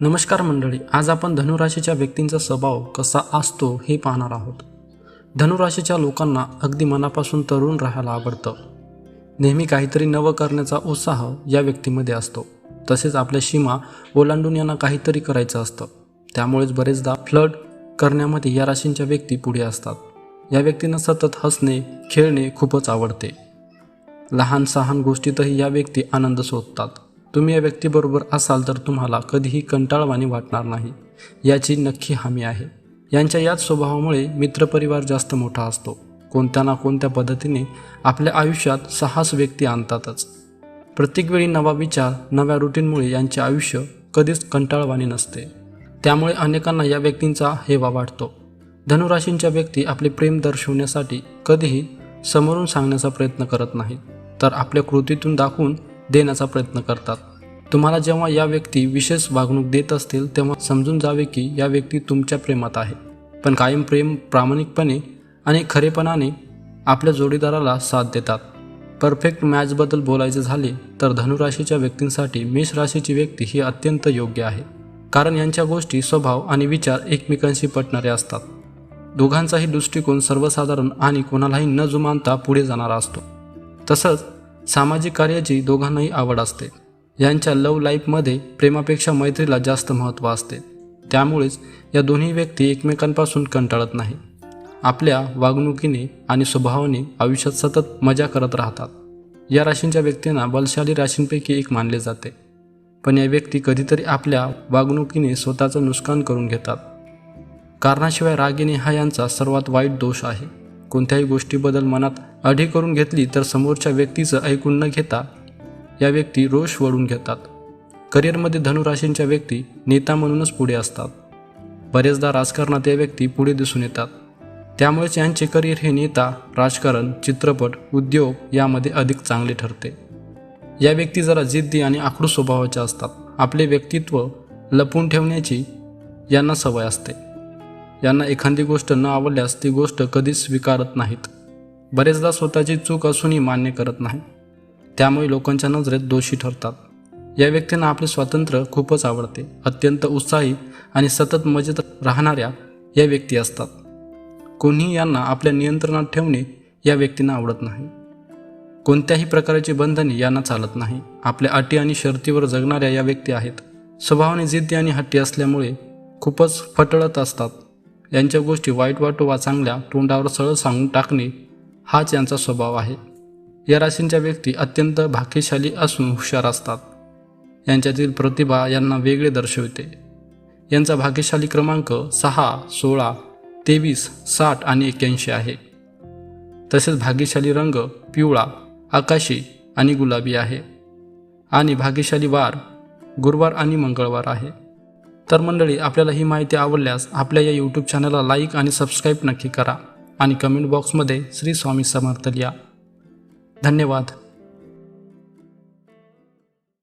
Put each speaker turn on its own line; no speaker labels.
नमस्कार मंडळी आज आपण धनुराशीच्या व्यक्तींचा स्वभाव कसा असतो हे पाहणार आहोत. धनुराशीच्या लोकांना अगदी मनापासून तरुण राहायला आवडतं. नेहमी काहीतरी नवं करण्याचा उत्साह या व्यक्तीमध्ये असतो. तसेच आपल्या सीमा ओलांडून यांना काहीतरी करायचं असतं. त्यामुळेच बरेचदा फ्लड करण्यामध्ये या राशींच्या व्यक्ती पुढे असतात. या व्यक्तींना सतत हसणे खेळणे खूपच आवडते. लहान सहान गोष्टीतही या व्यक्ती आनंद शोधतात. तुम्ही या व्यक्तीबरोबर असाल तर तुम्हाला कधीही कंटाळवाणी वाटणार नाही. याची नक्की हमी आहे. यांच्या याच स्वभावामुळे मित्रपरिवार जास्त मोठा असतो. कोणत्या ना कोणत्या पद्धतीने आपल्या आयुष्यात साहस व्यक्ती आणतातच. प्रत्येक वेळी नवा विचार नव्या रुटीनमुळे यांचे आयुष्य कधीच कंटाळवाणी नसते. त्यामुळे अनेकांना या व्यक्तींचा हेवा वाटतो. धनुराशींच्या व्यक्ती आपले प्रेम दर्शवण्यासाठी कधीही समोरून सांगण्याचा प्रयत्न करत नाहीत. तर आपल्या कृतीतून दाखवून देण्याचा प्रयत्न करतात. तुम्हाला जेव्हा या व्यक्ती विशेष वागणूक देत असतील तेव्हा समजून जावे की या व्यक्ती तुमच्या प्रेमात आहे. पण कायम प्रेम प्रामाणिकपणे आणि खरेपणाने आपल्या जोडीदाराला साथ देतात. परफेक्ट मॅचबद्दल बोलायचे झाले तर धनुराशीच्या व्यक्तींसाठी मेष राशीची व्यक्ती ही अत्यंत योग्य आहे. कारण यांच्या गोष्टी स्वभाव आणि विचार एकमेकांशी पटणारे असतात. दोघांचाही दृष्टिकोन सर्वसाधारण आणि कोणालाही न जुमानता पुढे जाणारा असतो. तसंच सामाजिक कार्याची दोघांनाही आवड असते. यांच्या लव लाईफमध्ये प्रेमापेक्षा मैत्रीला जास्त महत्त्व असते. त्यामुळेच या दोन्ही व्यक्ती एकमेकांपासून कंटाळत नाही. आपल्या वागणुकीने आणि स्वभावाने आयुष्यात सतत मजा करत राहतात. या राशींच्या व्यक्तींना बलशाली राशींपैकी एक मानले जाते. पण या व्यक्ती कधीतरी आपल्या वागणुकीने स्वतःचं नुकसान करून घेतात. कारणाशिवाय रागिनी हा यांचा सर्वात वाईट दोष आहे. कोणत्याही गोष्टीबद्दल मनात आढी करून घेतली तर समोरच्या व्यक्तीचं ऐकून न घेता या व्यक्ती रोष वळून घेतात. करिअरमध्ये धनुराशींच्या व्यक्ती नेता म्हणूनच पुढे असतात. बरेचदा राजकारणात या व्यक्ती पुढे दिसून येतात. त्यामुळेच यांचे करिअर हे नेता राजकारण चित्रपट उद्योग यामध्ये अधिक चांगले ठरते. या व्यक्ती जरा जिद्दी आणि आखडू स्वभावाच्या असतात. आपले व्यक्तित्व लपून ठेवण्याची यांना सवय असते. यांना एखादी गोष्ट न आवडल्यास ती गोष्ट कधीच स्वीकारत नाहीत. बरेचदा स्वतःची चूक असूनही मान्य करत नाही. त्यामुळे लोकांच्या नजरेत दोषी ठरतात. या व्यक्तींना आपले स्वातंत्र्य खूपच आवडते. अत्यंत उत्साही आणि सतत मजेत राहणाऱ्या या व्यक्ती असतात. कोणीही यांना आपल्या नियंत्रणात ठेवणे या व्यक्तींना आवडत नाही. कोणत्याही प्रकारची बंधने यांना चालत नाही. आपल्या अटी आणि शर्तीवर जगणाऱ्या या व्यक्ती आहेत. स्वभावाने जिद्दी आणि हट्टी असल्यामुळे खूपच फटळत असतात. यांच्या गोष्टी वाईट वाटो वा चांगल्या तोंडावर सरळ सांगून टाकणे हाच यांचा स्वभाव आहे. या राशींच्या व्यक्ती अत्यंत भाग्यशाली असून हुशार असतात. यांच्यातील प्रतिभा यांना वेगळे दर्शवते. यांचा भाग्यशाली क्रमांक सहा सोळा तेवीस साठ आणि एक्क्याऐंशी आहे. तसेच भाग्यशाली रंग पिवळा आकाशी आणि गुलाबी आहे. आणि भाग्यशाली वार गुरुवार आणि मंगळवार आहे. तर मंडळी आपल्याला ही माहिती आवडल्यास आपल्या या यूट्यूब चॅनलला लाईक आणि सबस्क्राईब नक्की करा. आणि कमेंट बॉक्समध्ये श्री स्वामी समर्थ लिहा. धन्यवाद.